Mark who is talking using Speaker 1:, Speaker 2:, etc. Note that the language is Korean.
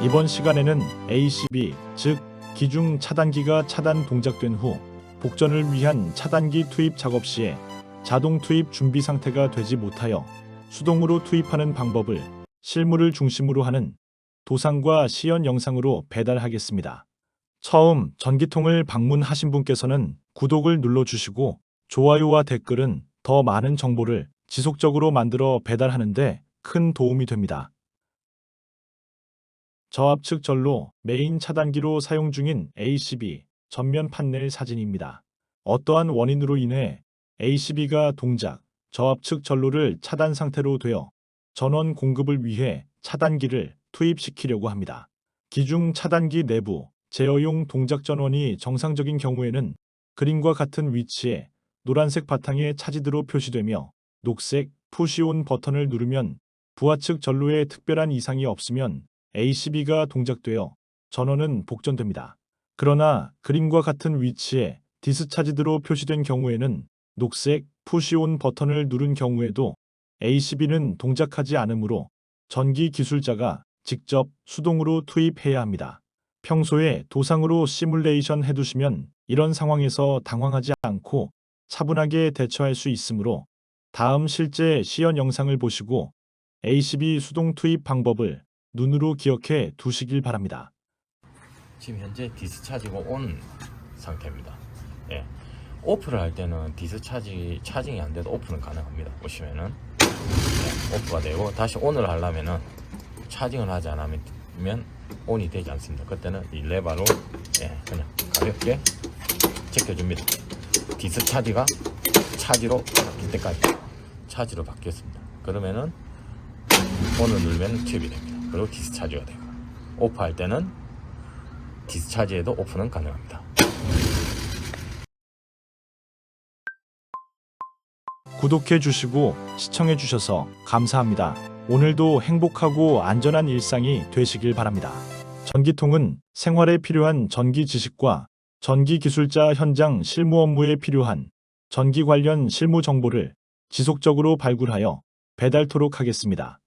Speaker 1: 이번 시간에는 ACB, 즉 기중 차단기가 차단 동작된 후 복전을 위한 차단기 투입 작업 시에 자동 투입 준비 상태가 되지 못하여 수동으로 투입하는 방법을 실물을 중심으로 하는 도상과 시연 영상으로 배달하겠습니다. 처음 전기통을 방문하신 분께서는 구독을 눌러주시고 좋아요와 댓글은 더 많은 정보를 지속적으로 만들어 배달하는데 큰 도움이 됩니다. 저압측 전로 메인 차단기로 사용 중인 ACB 전면 판넬 사진입니다. 어떠한 원인으로 인해 ACB가 동작, 저압측 전로를 차단 상태로 되어 전원 공급을 위해 차단기를 투입시키려고 합니다. 기중 차단기 내부 제어용 동작 전원이 정상적인 경우에는 그림과 같은 위치에 노란색 바탕에 차지드로 표시되며 녹색 푸시온 버튼을 누르면 부하측 전로에 특별한 이상이 없으면 ACB가 동작되어 전원은 복전됩니다. 그러나 그림과 같은 위치에 디스차지드로 표시된 경우에는 녹색 푸시온 버튼을 누른 경우에도 ACB는 동작하지 않으므로 전기 기술자가 직접 수동으로 투입해야 합니다. 평소에 도상으로 시뮬레이션 해두시면 이런 상황에서 당황하지 않고 차분하게 대처할 수 있으므로 다음 실제 시연 영상을 보시고 ACB 수동 투입 방법을 눈으로 기억해 두시길 바랍니다.
Speaker 2: 지금 현재 디스차지가 온 상태입니다. 예. 오프를 할 때는 디스차지 차징이 안 돼도 오프는 가능합니다. 보시면은 예, 오프가 되고 다시 온을 하려면은 차징을 하지 않으면 온이 되지 않습니다. 그때는 이 레버로 예, 그냥 가볍게 제껴줍니다. 디스차지가 차지로 바뀔 때까지 차지로 바뀌었습니다. 그러면은 온을 누르면 투입이 됩니다. 그리고 디스차지가 되고 오프할 때는 디스차지에도 오픈은 가능합니다.
Speaker 1: 구독해 주시고 시청해 주셔서 감사합니다. 오늘도 행복하고 안전한 일상이 되시길 바랍니다. 전기통은 생활에 필요한 전기 지식과 전기 기술자 현장 실무 업무에 필요한 전기 관련 실무 정보를 지속적으로 발굴하여 배달토록 하겠습니다.